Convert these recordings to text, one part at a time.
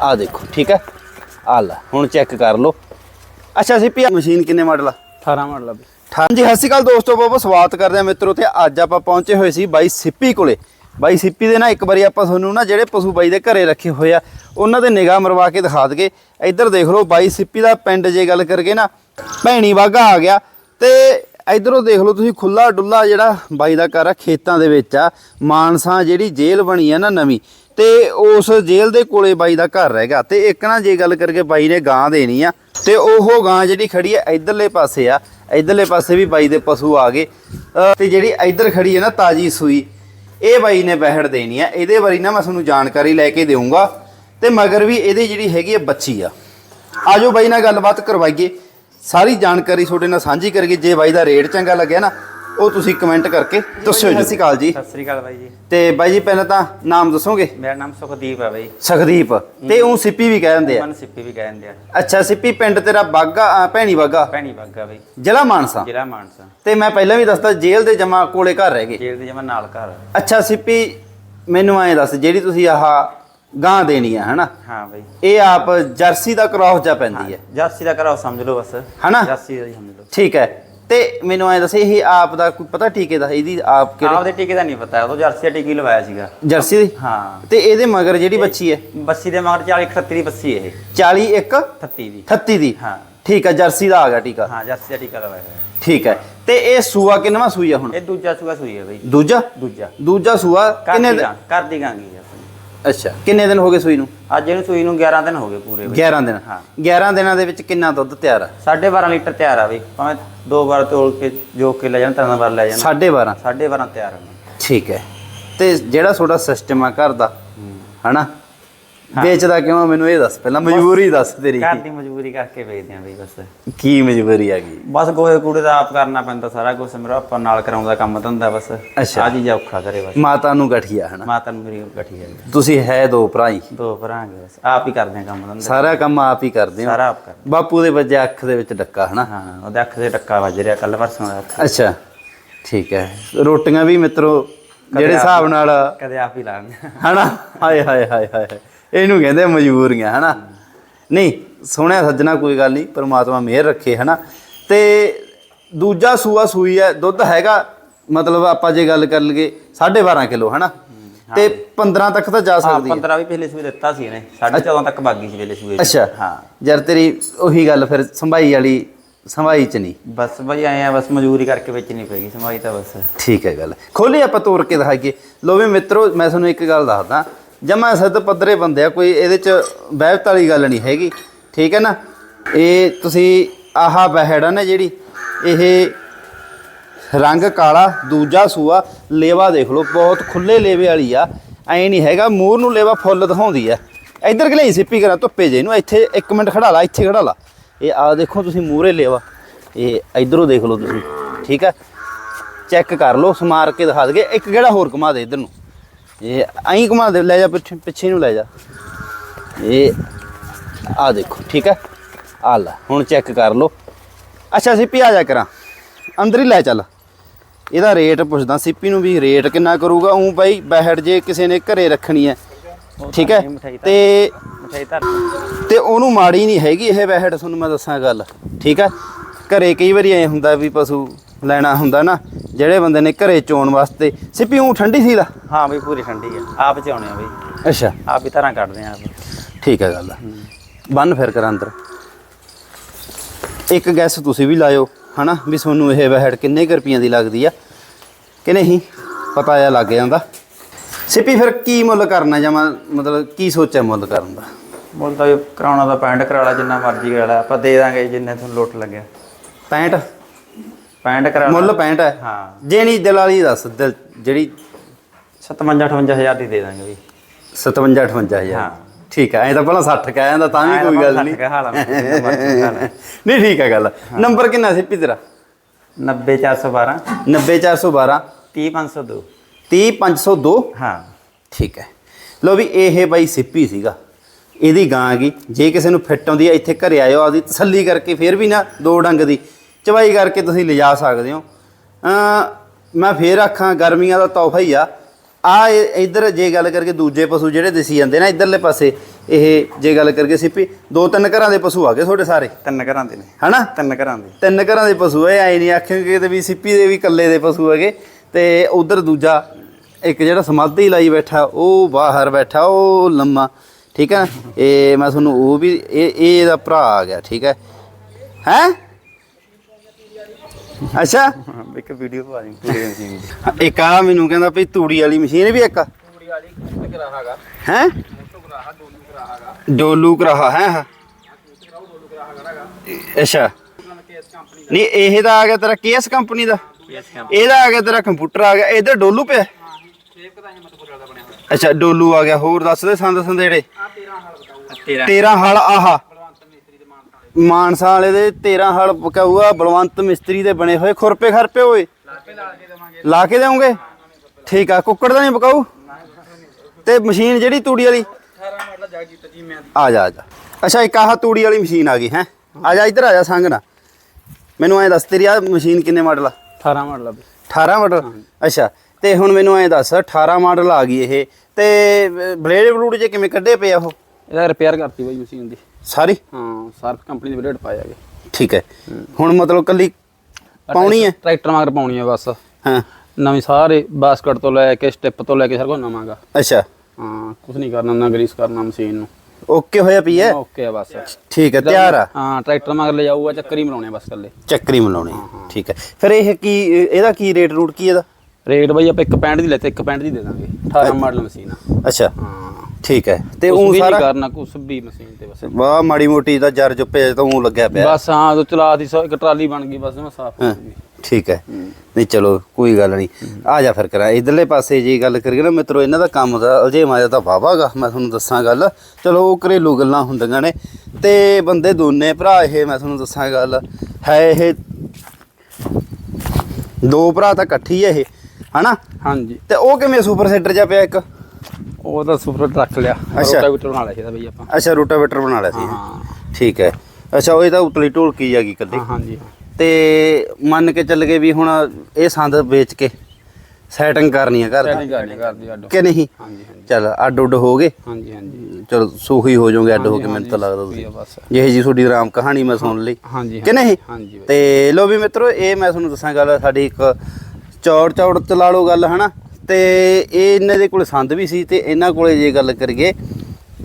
ਆ ਦੇਖੋ ਠੀਕ ਹੈ? ਆ ਲੈ ਹੁਣ ਚੈੱਕ ਕਰ ਲਓ। ਅੱਛਾ ਸਿੱਪੀ ਮਸ਼ੀਨ ਕਿੰਨੇ ਮਾਡਲ ਆ? 18 ਮਾਡਲ ਆ ਹਾਂਜੀ ਸਤਿ ਸ਼੍ਰੀ ਅਕਾਲ ਦੋਸਤੋ ਬਹੁਤ ਸਵਾਗਤ ਕਰਦੇ ਆ ਮਿੱਤਰੋ ਤੇ ਅੱਜ ਆਪਾਂ ਪਹੁੰਚੇ ਹੋਏ ਸੀ ਬਾਈ ਸਿੱਪੀ ਕੋਲੇ। ਬਾਈ ਸਿੱਪੀ ਦੇ ਨਾ ਇੱਕ ਵਾਰੀ ਆਪਾਂ ਤੁਹਾਨੂੰ ਨਾ ਜਿਹੜੇ ਪਸ਼ੂ ਬਾਈ ਦੇ ਘਰੇ ਰੱਖੇ ਹੋਏ ਆ ਉਹਨਾਂ ਦੇ ਨਿਗਾਹ ਮਰਵਾ ਕੇ ਦਿਖਾ ਦਗੇ ਇੱਧਰ ਦੇਖ ਲਓ ਬਾਈ ਸਿੱਪੀ ਦਾ ਪਿੰਡ ਜੇ ਗੱਲ ਕਰਕੇ ਨਾ ਭੈਣੀ ਵਾਗਾ ਆ ਗਿਆ। ਤੇ ਇਧਰੋਂ ਦੇਖ ਲਓ ਤੁਸੀਂ ਖੁੱਲਾ ਡੁੱਲਾ ਜਿਹੜਾ ਬਾਈ ਦਾ ਘਰ ਆ ਖੇਤਾਂ ਦੇ ਵਿੱਚ ਆ। ਮਾਨਸਾ ਜਿਹੜੀ ਜੇਲ੍ਹ ਬਣੀ ਆ ਨਾ ਨਵੀਂ ਤੇ ਉਸ ਜੇਲ੍ਹ ਦੇ ਕੋਲੇ ਬਾਈ ਦਾ ਘਰ ਹੈਗਾ ਤੇ ਇੱਕ ਨਾ ਜੇ ਗੱਲ ਕਰਕੇ ਬਾਈ ਨੇ ਗਾਂ ਦੇਣੀ ਆ, ਤੇ ਉਹ ਗਾਂ ਜਿਹੜੀ ਖੜੀ ਆ ਇਧਰਲੇ ਪਾਸੇ ਆ, ਇਧਰਲੇ ਪਾਸੇ ਵੀ ਬਾਈ ਦੇ ਪਸ਼ੂ ਆ ਗਏ। ਅਹ ਤੇ ਜਿਹੜੀ ਇਧਰ ਖੜੀ ਹੈ ਨਾ ਤਾਜੀ ਸੂਈ, ਇਹ ਬਾਈ ਨੇ ਬਹਿੜ ਦੇਣੀ ਆ। ਇਹਦੇ ਬਾਰੇ ਨਾ ਮੈਂ ਤੁਹਾਨੂੰ ਜਾਣਕਾਰੀ ਲੈ ਕੇ ਦੇਵਾਂਗਾ ਤੇ ਮਗਰ ਵੀ ਇਹਦੀ ਜਿਹੜੀ ਹੈਗੀ ਆ ਬੱਚੀ ਆ। ਆਜੋ ਬਾਈ ਨਾਲ ਗੱਲਬਾਤ ਕਰਵਾਈਏ। ਸਾਰੀ ਜਾਣਕਾਰੀ ਤੁਹਾਡੇ ਨਾਲ ਸਾਂਝੀ ਕਰੀਏ। ਜੇ ਬਾਈ ਦਾ ਰੇਟ ਚੰਗਾ ਲੱਗਿਆ ਨਾ ਉਹ ਤੁਸੀਂ ਕਮੈਂਟ ਕਰਕੇ ਦੱਸਿਓ ਜੀ। ਸਤਿ ਸ਼੍ਰੀ ਅਕਾਲ ਜੀ। ਸਤਿ ਸ੍ਰੀ ਅਕਾਲ ਬਾਈ ਜੀ। ਤੇ ਬਾਈ ਜੀ ਪਹਿਲਾਂ ਤਾਂ ਨਾਮ ਦੱਸੋਗੇ? ਮੇਰਾ ਨਾਮ ਸੁਖਦੀਪ ਹੈ ਬਾਈ। ਸਖਦੀਪ। ਤੇ ਉਹ ਸਿੱਪੀ ਵੀ ਕਹਿ ਦਿੰਦੇ ਆ। ਮਨ ਸਿੱਪੀ ਵੀ ਕਹਿੰਦੇ ਆ। ਅੱਛਾ ਸਿੱਪੀ ਪਿੰਡ ਤੇਰਾ ਬਾਗਾ ਭੈਣੀ ਬਾਗਾ? ਭੈਣੀ ਬੱਗਾ ਬਾਈ। ਜ਼ਿਲ੍ਹਾ ਮਾਨਸਾ। ਜ਼ਿਲ੍ਹਾ ਮਾਨਸਾ। ਤੇ ਮੈਂ ਪਹਿਲਾਂ ਵੀ ਦੱਸਦਾ ਜੇਲ੍ਹ ਦੇ ਜਮਾ ਕੋਲੇ ਘਰ ਰਹਿ ਗਏ। ਜੇਲ੍ਹ ਦੇ ਜਮਾ ਨਾਲ ਘਰ। ਅੱਛਾ ਸਿੱਪੀ ਮੈਨੂੰ ਐਂ ਦੱਸ ਜਿਹੜੀ ਤੁਸੀਂ ਆਹ ਗਾਂ ਦੇਣੀ ਆ ਹਨਾ? ਹਾਂ ਬਾਈ। ਇਹ ਆਪ ਜਰਸੀ ਦਾ ਕ੍ਰਾਸ ਜਾ ਪੈਂਦੀ ਹੈ ਜਰਸੀ ਦਾ ਕਰਾਓ ਸਮਝ ਲਓ ਬਸ। ਹਨਾ? ਜਰਸੀ ਦਾ ਹੀ ਸਮਝ ਲਓ। ਠੀਕ ਹੈ। ਤੇ ਮੈਨੂੰ ਐਂ ਦੱਸ ਇਹ ਆਪ ਦਾ ਕੋਈ ਪਤਾ ਟੀਕੇ ਦਾ ਇਹਦੀ ਆਪ ਕਿਹੜੇ? ਆਪਦੇ ਟੀਕੇ ਦਾ ਨਹੀਂ ਪਤਾ ਉਹ ਜਰਸੀ ਦਾ ਟੀਕੇ ਲਵਾਇਆ ਸੀਗਾ। ਜਰਸੀ ਦੀ? ਹਾਂ। ਤੇ ਇਹਦੇ ਮਗਰ ਜਿਹੜੀ ਬੱਚੀ ਹੈ? ਬੱਸੀ ਦੇ ਮਗਰ 40 38 ਦੀ ਬੱਸੀ ਇਹ। 40 1 38 ਦੀ। 38 ਦੀ? ਹਾਂ। ਠੀਕ ਹੈ ਜਰਸੀ ਦਾ ਆ ਗਿਆ ਟੀਕਾ। ਹਾਂ ਜਰਸੀ ਦਾ ਟੀਕਾ ਲਵਾਇਆ ਹੋਇਆ। ਠੀਕ ਹੈ। ਤੇ ਇਹ ਸੂਆ ਕਿੰਨਵਾ ਸੂਈ ਆ ਹੁਣ? ਇਹ ਦੂਜਾ ਸੂਆ ਸੂਈ ਹੈ ਬਾਈ। ਦੂਜਾ? ਦੂਜਾ। ਦੂਜਾ ਸੂਆ ਕਿੰਨੇ ਦੀ? ਗਾਂ ਦੀ ਗਾਂਗੀ ਅੱਛਾ। ਕਿੰਨੇ ਦਿਨ ਹੋ ਗਏ ਸੂਈ ਨੂੰ? ਅੱਜ ਇਹਨੂੰ ਸੂਈ ਨੂੰ 11 ਦਿਨ ਹੋ ਗਏ ਪੂਰੇ ਬਾਈ 11 ਦਿਨ। ਹਾਂ। 11 ਦਿਨਾਂ ਦੇ ਵਿੱਚ ਕਿੰਨਾ ਦੁੱਧ ਤਿਆਰ ਆ? 12.5 ਲੀਟਰ ਤਿਆਰ ਆ ਬਈ। ਭਾਵੇਂ ਦੋ ਵਾਰ ਤੋਲ ਕੇ ਜੋ ਕੇ ਲੈ ਜਾਣ ਤਿੰਨ ਵਾਰ ਲੈ ਜਾਣ। 12.5 12.5 ਤਿਆਰ ਆ ਠੀਕ ਹੈ। ਤੇ ਜਿਹੜਾ ਤੁਹਾਡਾ ਸਿਸਟਮ ਆ ਘਰ ਦਾ ਹਨਾ? ਵੇਚਦਾ ਕਿਉਂ? ਮੈਨੂੰ ਇਹ ਦੱਸ ਪਹਿਲਾਂ ਮਜਬੂਰੀ ਦੱਸ ਤੇਰੀ। ਘਰ ਦੀ ਮਜਬੂਰੀ ਕਰਕੇ ਵੇਚਦੇ ਆ ਬਈ ਬਸ। ਕੀ ਮਜਬੂਰੀ ਆ ਗਈ? ਬਸ ਗੋਹੇ ਕੂੜੇ ਦਾ ਆਪ ਕਰਨਾ ਪੈਂਦਾ ਸਾਰਾ ਕੁਝ ਮੇਰਾ ਆਪਾਂ ਨਾਲ ਕਰਾਉਂਦਾ ਕੰਮ ਧੰਦਾ ਬਸ। ਅੱਛਾ। ਆ ਜੀ ਔਖਾ ਕਰੇ ਬਸ। ਮਾਤਾ ਨੂੰ ਗਠੀਆ ਹਨਾ ਮਾਤਾ ਨੂੰ ਮੇਰੀ ਗੱਠੀ ਹੈ ਤੁਸੀਂ ਹੈ ਦੋ ਭਰਾ ਹੀ। ਦੋ ਭਰਾਂਗੇ ਬਸ। ਆਪ ਹੀ ਕਰਦੇ ਆ ਕੰਮ ਧੰਦਾ। ਸਾਰਾ ਕੰਮ ਆਪ ਹੀ ਕਰਦੇ ਹੋ। ਸਾਰਾ ਆਪ ਕਰ ਬਾਪੂ ਦੇ ਵੱਜੇ ਅੱਖ ਦੇ ਵਿੱਚ ਡੱਕਾ ਹਨਾ ਹਾਂ ਉਹਦੇ ਅੱਖ ਦੇ ਟੱਕਾ ਵੱਜ ਰਿਹਾ ਕੱਲ ਪਰਸੋਂ ਅੱਛਾ ਠੀਕ ਹੈ। ਰੋਟੀਆਂ ਵੀ ਮਿੱਤਰੋ ਜਿਹੜੇ ਹਿਸਾਬ ਨਾਲ ਕਦੇ ਆਪ ਹੀ ਲਾਉਂਦੇ ਹਨਾ ਹਾਏ ਹਾਏ ਹਾਏ ਹਾਏ। ਇਹਨੂੰ ਕਹਿੰਦੇ ਮਜਬੂਰੀਆਂ ਹਨਾ? ਨਹੀਂ ਸੋਹਣਿਆ ਸੱਜਣਾ ਕੋਈ ਗੱਲ ਨਹੀਂ ਪ੍ਰਮਾਤਮਾ ਮਿਹਰ ਰੱਖੇ ਹਨਾ? ਤੇ ਦੂਜਾ ਸੂਆ ਸੂਈ ਹੈ ਦੁੱਧ ਹੈਗਾ ਮਤਲਬ ਆਪਾਂ ਜੇ ਗੱਲ ਕਰ ਲਈਏ 12.5 ਕਿਲੋ ਹਨਾ? ਤੇ 15 ਤੱਕ ਤਾਂ ਜਾ ਸਕਦੀ ਹੈ। 15 ਵੀ ਪਹਿਲੇ ਸੂਏ ਦਿੱਤਾ ਸੀ ਇਹਨੇ 14.5 ਤੱਕ ਬਾਗੀ ਸੀ ਪਹਿਲੇ ਸੂਏ। ਅੱਛਾ। ਹਾਂ। ਯਾਰ ਤੇਰੀ ਉਹੀ ਗੱਲ ਫਿਰ ਸੰਭਾਈ ਵਾਲੀ ਸੰਭਾਈ ਚ ਨਹੀਂ। ਬਸ ਬਈ ਆਏ ਆ ਬਸ ਮਜ਼ਦੂਰੀ ਕਰਕੇ ਵੇਚਣੀ ਪੈਗੀ ਸਮਾਈ ਤਾਂ ਬਸ। ਠੀਕ ਹੈ ਗੱਲ। ਖੋਲੀ ਆਪਾਂ ਤੋੜ ਕੇ ਦਿਖਾਈਏ। ਲੋ ਵੀ ਮਿੱਤਰੋ ਮੈਂ ਤੁਹਾਨੂੰ ਇੱਕ ਗੱਲ ਦੱਸਦਾ। ਜਮਾ ਸਦ ਪੱਧਰੇ ਬੰਦੇ ਆ, ਕੋਈ ਇਹਦੇ ਚ ਬਹਿਬਤ ਵਾਲੀ ਗੱਲ ਨਹੀਂ ਹੈਗੀ, ਠੀਕ ਹੈ ਨਾ? ਇਹ ਤੁਸੀਂ ਆਹਾ ਬਹਿੜ ਨਾ ਜਿਹੜੀ, ਇਹ ਰੰਗ ਕਾਲਾ, ਦੂਜਾ ਸੂਆ, ਲੇਵਾ ਦੇਖ ਲਓ, ਬਹੁਤ ਖੁੱਲੇ ਲੇਵੇ ਵਾਲੀ ਆ, ਐ ਨਹੀਂ ਹੈਗਾ ਮੂੰਹ ਨੂੰ ਲੇਵਾ ਫੁੱਲ ਦਿਖਾਉਂਦੀ ਆ। ਇੱਧਰ ਕਿ ਲਈ ਸਿੱਪੀ ਕਰਾਂ, ਧੁੱਪੇ ਜੇ ਇਹਨੂੰ, ਇੱਥੇ ਇੱਕ ਮਿੰਟ ਖੜਾ ਲਾ, ਇੱਥੇ ਖੜਾ ਲਾ। ਇਹ ਆ ਦੇਖੋ ਤੁਸੀਂ ਮੂਹਰੇ ਲੇਵਾ, ਇਹ ਇਧਰੋਂ ਦੇਖ ਲਓ ਤੁਸੀਂ, ਠੀਕ ਹੈ? ਚੈੱਕ ਕਰ ਲਓ, ਸਮਾਰ ਕੇ ਦਿਖਾ ਦਗੇ ਇੱਕ ਕਿਹੜਾ ਹੋਰ ਘੁਮਾ ਦੇ ਇਧਰ ਨੂੰ। ਇਹ ਐਂ ਘੁਮਾ ਦੇ, ਲੈ ਜਾ ਪਿੱਛੇ ਪਿੱਛੇ ਨੂੰ ਲੈ ਜਾ। ਇਹ ਆ ਦੇਖੋ, ਠੀਕ ਹੈ? ਆ ਲੈ, ਹੁਣ ਚੈੱਕ ਕਰ ਲਓ। ਅੱਛਾ, ਸਿੱਪੀ ਆ ਜਾ ਕਰਾਂ ਅੰਦਰ ਹੀ ਲੈ ਚੱਲ। ਇਹਦਾ ਰੇਟ ਪੁੱਛਦਾ, ਸਿੱਪੀ ਨੂੰ ਵੀ ਰੇਟ ਕਿੰਨਾ ਕਰੂਗਾ? ਉਹ ਬਾਈ ਬਹਿੜ ਜੇ ਕਿਸੇ ਨੇ ਘਰੇ ਰੱਖਣੀ ਹੈ। ਠੀਕ ਹੈ? ਮਿਠਾਈ ਤਾਂ- ਤੇ ਤੇ ਉਹਨੂੰ ਮਾੜੀ ਨਹੀਂ ਹੈਗੀ ਇਹ ਬਹਿੜ ਤੁਹਾਨੂੰ ਮੈਂ ਦੱਸਾਂ ਗੱਲ। ਠੀਕ ਹੈ? ਘਰੇ ਕਈ ਵਾਰੀ ਐ ਹੁੰਦਾ ਵੀ ਪਸ਼ੂ ਲੈਣਾ ਹੁੰਦਾ ਨਾ ਜਿਹੜੇ ਬੰਦੇ ਨੇ ਘਰੇ ਚੋਣ ਵਾਸਤੇ ਸਿੱਪੀ ਉਹ ਠੰਡੀ ਸੀ ਦਾ? ਹਾਂ ਬਈ ਪੂਰੀ ਠੰਡੀ ਆ। ਆਪ ਚ ਆਉਣੇ ਆ ਬਈ। ਅੱਛਾ। ਆਪ ਹੀ ਧਾਰਾਂ ਕੱਢਦੇ ਆ ਆਪ। ਠੀਕ ਹੈ ਗੱਲ ਬੰਨ ਫਿਰ ਕਰ ਅੰਦਰ। ਇੱਕ ਗੈਸ ਤੁਸੀਂ ਵੀ ਲਾਇਓ ਹਨਾ? ਵੀ ਤੁਹਾਨੂੰ ਇਹ ਵਹਿੜ ਕਿੰਨੇ ਕੁ ਰੁਪਈਆਂ ਦੀ ਲੱਗਦੀ ਆ ਕਿ ਨਹੀਂ? ਪਤਾ ਆ ਲੱਗ ਜਾਂਦਾ। ਸਿੱਪੀ ਫਿਰ ਕੀ ਮੁੱਲ ਕਰਨਾ ਜਮਾ ਮਤਲਬ ਕੀ ਸੋਚਿਆ ਮੁੱਲ ਕਰਨ ਦਾ? ਮੁੱਲ ਤਾਂ ਵੀ ਕਰਾਉਣਾ ਤਾਂ ਪੈਂਟ ਕਰਾ ਲਾ ਜਿੰਨਾ ਮਰਜ਼ੀ ਕਰਾ ਲਾ। ਆਪਾਂ ਦੇ ਦਾਂਗੇ ਜਿੰਨੇ ਤੁਹਾਨੂੰ ਲੋਟ ਲੱਗਿਆ। 65 ਪੈਂਟ? ਕਰਾ ਲਾ ਮੁੱਲ 65 ਹੈ। ਹਾਂ। ਜੇ ਨਹੀਂ ਦਿਲ ਵਾਲੀ ਦੱਸ ਦਿਲ ਜਿਹੜੀ 57 58000 ਦੀ ਦੇ ਦਾਂਗੇ ਬਈ 57 58000 ਹਾਂ। ਠੀਕ ਹੈ ਐ ਤਾਂ ਪਹਿਲਾਂ 60 ਕਹਿ ਜਾਂਦਾ ਤਾਂ ਵੀ ਕੋਈ ਗੱਲ ਨਹੀਂ। ਕਹਿ ਹਾਲਾਂ ਮੈਂ, ਜਿੰਨਾ ਮਰਜ਼ੀ ਕਹਿ ਲੈ। ਨਹੀਂ ਠੀਕ ਹੈ ਗੱਲ। ਨੰਬਰ ਕਿੰਨਾ ਸੀ ਤੇਰਾ? 90412 90412 30502 30502 ਹਾਂ। ਠੀਕ ਹੈ। ਲੋ ਵੀ ਇਹ ਬਾਈ ਸਿੱਪੀ ਸੀਗਾ। ਇਹਦੀ ਗਾਂ ਗਈ ਜੇ ਕਿਸੇ ਨੂੰ ਫਿੱਟ ਆਉਂਦੀ ਹੈ ਇੱਥੇ ਘਰੇ ਆਇਓ ਆਪਦੀ ਤਸੱਲੀ ਕਰਕੇ ਫਿਰ ਵੀ ਨਾ ਦੋ ਡੰਗ ਦੀ। ਚਵਾਈ ਕਰਕੇ ਤੁਸੀਂ ਲਿਜਾ ਸਕਦੇ ਹੋ। ਮੈਂ ਫੇਰ ਆਖਾਂ ਗਰਮੀਆਂ ਦਾ ਤੋਹਫਾ ਹੀ ਆ। ਆ ਇਧਰ ਜੇ ਗੱਲ ਕਰਕੇ ਦੂਜੇ ਪਸ਼ੂ ਜਿਹੜੇ ਦਿਸੀ ਜਾਂਦੇ ਨਾ ਇਧਰਲੇ ਪਾਸੇ ਇਹ ਜੇ ਗੱਲ ਕਰਕੇ ਸਿੱਪੀ ਦੋ ਤਿੰਨ ਘਰਾਂ ਦੇ ਪਸ਼ੂ ਆ ਗਏ ਤੁਹਾਡੇ ਸਾਰੇ? ਤਿੰਨ ਘਰਾਂ ਦੇ ਨੇ। ਹਨਾ? ਤਿੰਨ ਘਰਾਂ ਦੇ। ਤਿੰਨ ਘਰਾਂ ਦੇ ਪਸ਼ੂ ਐ ਐ ਨਹੀਂ ਆਖਾਂਗੇ ਤੇ ਵੀ ਸਿੱਪੀ ਦੇ ਵੀ ਇਕੱਲੇ ਦੇ ਪਸ਼ੂ ਹੈਗੇ। ਤੇ ਉਧਰ ਦੂਜਾ ਇੱਕ ਜਿਹੜਾ ਸਮਾਧੀ ਲਾਈ ਬੈਠਾ ਉਹ ਬਾਹਰ ਬੈਠਾ ਉਹ ਲੰਮਾ ਠੀਕ ਹੈ ਇਹ ਮੈਂ ਤੁਹਾਨੂੰ ਉਹ ਵੀ ਇਹ ਇਹ ਇਹਦਾ ਭਰਾ ਆ ਗਿਆ ਠੀਕ ਹੈ ਹੈ? ਅੱਛਾ? ਇੱਕ ਵੀਡੀਓ ਪਾ ਦੇ ਪੂਰੇ ਮਸ਼ੀਨ ਦੀ। ਇੱਕ ਆ ਮੈਨੂੰ ਕਹਿੰਦਾ ਵੀ ਤੂੜੀ ਵਾਲੀ ਮਸ਼ੀਨ ਵੀ ਇੱਕ। ਹੈ? ਡੋਲੂ ਕਰਾਹਾ ਹੈ? ਅੱਛਾ। ਨਹੀਂ ਇਹ ਦਾ ਆ ਗਿਆ ਤੇਰਾ ਕੇਸ ਕੰਪਨੀ ਦਾ। ਇਹਦਾ ਆ ਗਿਆ ਤੇਰਾ ਕੰਪਿਊਟਰ ਆ ਗਿਆ। ਇਧਰ ਡੋਲੂ ਪਿਆ। ਅੱਛਾ ਡੋਲੂ ਆ ਗਿਆ। ਹੋਰ ਦੱਸ ਦੇ ਸੰਦ ਸੰਦੇੜੇ 13 13 ਹਲ ਆਹਾ। ਮਾਨਸਾ ਵਾਲੇ ਦੇ 13 ਹਲ ਪਕਾਊਗਾ ਬਲਵੰਤ ਮਿਸਤਰੀ ਦੇ ਬਣੇ ਹੋਏ ਖੁਰਪੇ ਖਰਪੇ ਹੋਏ। ਲਾ ਕੇ ਦੇਵੋਗੇ? ਠੀਕ ਆ ਕੁੱਕੜ ਦਾ ਨਹੀਂ ਪਕਾਊ? ਤੇ ਮਸ਼ੀਨ ਜਿਹੜੀ ਤੂੜੀ ਵਾਲੀ? ਆ ਜਾ ਆ ਜਾ। ਅੱਛਾ ਇੱਕ ਆਹ ਤੂੜੀ ਵਾਲੀ ਮਸ਼ੀਨ ਆ ਗਈ ਹੈ? ਆ ਜਾ ਇੱਧਰ ਆ ਜਾ ਸੰਗ ਨਾ। ਮੈਨੂੰ ਐਂ ਦੱਸ ਤੇਰੀ ਆ ਮਸ਼ੀਨ ਕਿੰਨੇ ਮਾਡਲ ਆ? 18 ਮਾਡਲ ਆ 18 ਮਾਡਲ? ਅੱਛਾ ਤੇ ਹੁਣ ਮੈਨੂੰ ਐਂ ਦੱਸ 18 ਮਾਡਲ ਆ ਗਈ ਇਹ। ਤੇ ਬਲੇਡ ਬਲੂਡ ਜੇ ਕਿਵੇਂ ਕੱਢੇ ਪਏ ਆ ਉਹ? ਇਹਦਾ ਰਿਪੇਅਰ ਕਰਤੀ ਬਾਈ ਮਸ਼ੀਨ ਦੀ। ਸਾਰੀ? ਹਾਂ ਸਰਫ ਕੰਪਨੀ ਦੇ ਬਲੇਡ ਪਾਏ ਆਗੇ ਠੀਕ ਹੈ। ਹੁਣ ਮਤਲਬ ਕੱਲੀ ਪਾਉਣੀ ਹੈ? ਟਰੈਕਟਰ ਮਗਰ ਪਾਉਣੀ ਹੈ ਬਸ। ਹਾਂ। ਨਵੀਂ ਸਾਰੇ ਬਾਸਕਟ ਤੋਂ ਲੈ ਕੇ ਸਟਿਪ ਤੋਂ ਲੈ ਕੇ ਸਾਰਾ ਕੁਝ ਨਵਾਂਗਾ ਅੱਛਾ। ਹਾਂ ਕੁਝ ਨਹੀਂ ਕਰਨਾ ਨਾ ਗਰੀਸ ਕਰਨਾ ਮਸ਼ੀਨ ਨੂੰ। ਓਕੇ ਹੋਇਆ ਪਈ ਹੈ? ਓਕੇ ਆ ਬਸ। ਠੀਕ ਹੈ ਤਿਆਰ ਆ। ਹਾਂ ਟਰੈਕਟਰ ਮਗਰ ਲੈ ਜਾਊਗਾ ਚੱਕਰ ਮਲਾਉਣੇ ਬਸ ਕੱਲੇ ਚੱਕਰੀ ਮਿਲਾਉਣੀ ਠੀਕ ਹੈ। ਫਿਰ ਇਹ ਕੀ ਇਹਦਾ ਕੀ ਰੇਟ ਰੂਟ ਕੀ ਇਹਦਾ? ਰੇਟ ਬਾਈ ਆਪਾਂ ਇੱਕ ਪੈਂਟ ਦੀ ਲੈਤੇ ਇੱਕ ਪੈਂਟ ਦੀ ਦੇ ਦਾਂਗੇ। 18 ਮਾਡਲ ਮਸ਼ੀਨ ਆ। ਅੱਛਾ। ਹਾਂ। ਠੀਕ ਹੈ। ਤੇ ਉਹ ਸਾਰਾ ਕਰਨਾ ਕੁਛ ਵੀ ਮਸ਼ੀਨ ਤੇ ਬਸ। ਵਾਹ ਮਾੜੀ ਮੋਟੀ ਦਾ ਜਰ ਜੁੱਪੇ ਤਾਂ ਉਹ ਲੱਗਿਆ ਪਿਆ। ਬਸ ਹਾਂ ਉਹ ਚਲਾ ਦੀ ਸੌ- ਇੱਕ ਟਰਾਲੀ ਬਣ ਗਈ ਬਸ ਮੈਂ ਸਾਫ਼ ਹੋ ਗਈ। ਠੀਕ ਹੈ। ਨਹੀਂ ਚਲੋ ਕੋਈ ਗੱਲ ਨਹੀਂ। ਆ ਜਾ ਫਿਰ ਕਰਾਂ। ਇਧਰਲੇ ਪਾਸੇ ਜੀ ਗੱਲ ਕਰੀਏ ਨਾ ਮਿੱਤਰੋ ਇਹਨਾਂ ਦਾ ਕੰਮ ਦਾ ਮਾਇਆ ਤਾਂ ਵਾਵਾਗਾ ਮੈਂ ਤੁਹਾਨੂੰ ਦੱਸਾਂ ਗੱਲ। ਚਲੋ ਉਹ ਘਰੇਲੂ ਗੱਲਾਂ ਹੁੰਦੀਆਂ ਨੇ। ਤੇ ਬੰਦੇ ਦੋਨੇ ਭਰਾ ਇਹ ਮੈਂ ਤੁਹਾਨੂੰ ਦੱਸਾਂ ਗੱਲ। ਹੈ ਇਹ ਦੋ ਭਰਾ ਤਾਂ ਇਕੱਠੀ ਹੈ ਇਹ ਹਨਾ? ਹਾਂਜੀ। ਤੇ ਉਹ ਕਿਵੇਂ ਸੁਪਰ ਸੈਟਰ ਜਾ ਪਿਆ ਇੱਕ? ਉਹ ਤਾਂ ਸੁਪਰ ਰੱਖ ਲਿਆ ਅੱਛਾ। ਰੋਟਾਵੀਟਰ ਬਣਾ ਲਿਆ ਸੀ ਇਹਦਾ ਬਈ ਆਪਾਂ। ਅੱਛਾ ਰੋਟਾਵੇਟਰ ਬਣਾ ਲਿਆ ਸੀ। ਹਾਂ। ਠੀਕ ਹੈ। ਅੱਛਾ ਉਹ ਇਹਦਾ ਉਤਲੀ ਢੋਲਕੀ ਜਾਗੀ ਕੱਲੀ। ਹਾਂ ਹਾਂਜੀ। ਤੇ ਮੰਨ ਕੇ ਚੱਲ ਗਏ ਵੀ ਹੁਣ ਇਹ ਸੰਦ ਵੇਚ ਕੇ ਸੈਟਿੰਗ ਕਰਨੀ ਹੈ ਘਰ ਦੀ। ਸੈਟਿੰਗ ਕਰਨੀ ਕਰਦੀ ਅੱਡ ਕਿ ਨਹੀਂ? ਹਾਂਜੀ ਹਾਂਜੀ। ਚੱਲ ਅੱਡ ਉੱਡ ਹੋ ਗਏ। ਹਾਂਜੀ ਹਾਂਜੀ। ਚਲੋ ਸੁਖੀ ਹੋ ਜਾਓਗੇ ਅੱਡ ਹੋ ਕੇ ਮੈਨੂੰ ਤਾਂ ਲੱਗਦਾ ਤੁਸੀਂ। ਬਸ। ਜਿਹੇ ਜੀ ਤੁਹਾਡੀ ਆਰਾਮ ਕਹਾਣੀ ਮੈਂ ਸੁਣ ਲਈ। ਹਾਂਜੀ ਕਿ ਨਹੀਂ? ਹਾਂਜੀ ਬਾਈ ਤੇ ਲੋ ਵੀ ਮਿੱਤਰੋ ਇਹ ਮੈਂ ਤੁਹਾਨੂੰ ਦੱਸਾਂ ਗੱਲ ਸਾਡੀ ਇੱਕ ਚੌੜ ਚੌੜ ਚਲਾ ਲਓ ਗੱਲ ਹਨਾ? ਤੇ ਇਹ ਇਹਨਾਂ ਦੇ ਕੋਲ ਸੰਦ ਵੀ ਸੀ ਤੇ ਇਹਨਾਂ ਕੋਲੇ ਜੇ ਗੱਲ ਕਰੀਏ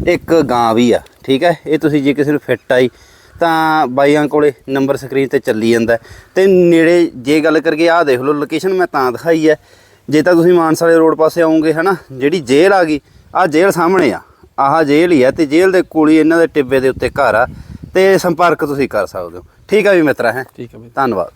ਇੱਕ ਗਾਂ ਵੀ ਆ ਠੀਕ ਹੈ? ਇਹ ਤੁਸੀਂ ਜੇ ਕਿਸੇ ਨੂੰ ਫਿੱਟ ਆਈ ਤਾਂ ਬਾਈਆਂ ਕੋਲੇ ਨੰਬਰ ਸਕਰੀਨ ਤੇ ਚੱਲੀ ਜਾਂਦਾ। ਤੇ ਨੇੜੇ ਜੇ ਗੱਲ ਕਰੀਏ ਆਹ ਦੇਖ ਲਓ ਲੋਕੇਸ਼ਨ ਮੈਂ ਤਾਂ ਦਿਖਾਈ ਹੈ। ਜੇ ਤਾਂ ਤੁਸੀਂ ਮਾਨਸਾ ਵਾਲੇ ਰੋਡ ਪਾਸੇ ਆਉਂਗੇ ਹਨਾ? ਜਿਹੜੀ ਜੇਲ੍ਹ ਆ ਗਈ ਆਹ ਜੇਲ੍ਹ ਸਾਹਮਣੇ ਆ। ਆਹ ਜੇਲ੍ਹ ਹੀ ਆ ਤੇ ਜੇਲ੍ਹ ਦੇ ਕੋਲ ਹੀ ਇਹਨਾਂ ਦੇ ਟਿੱਬੇ ਦੇ ਉੱਤੇ ਘਰ ਆ ਤੇ ਸੰਪਰਕ ਤੁਸੀਂ ਕਰ ਸਕਦੇ ਹੋ। ਠੀਕ ਆ ਵੀ ਮਿੱਤਰਾ ਹੈ? ਠੀਕ ਹੈ ਬਾਈ ਧੰਨਵਾਦ।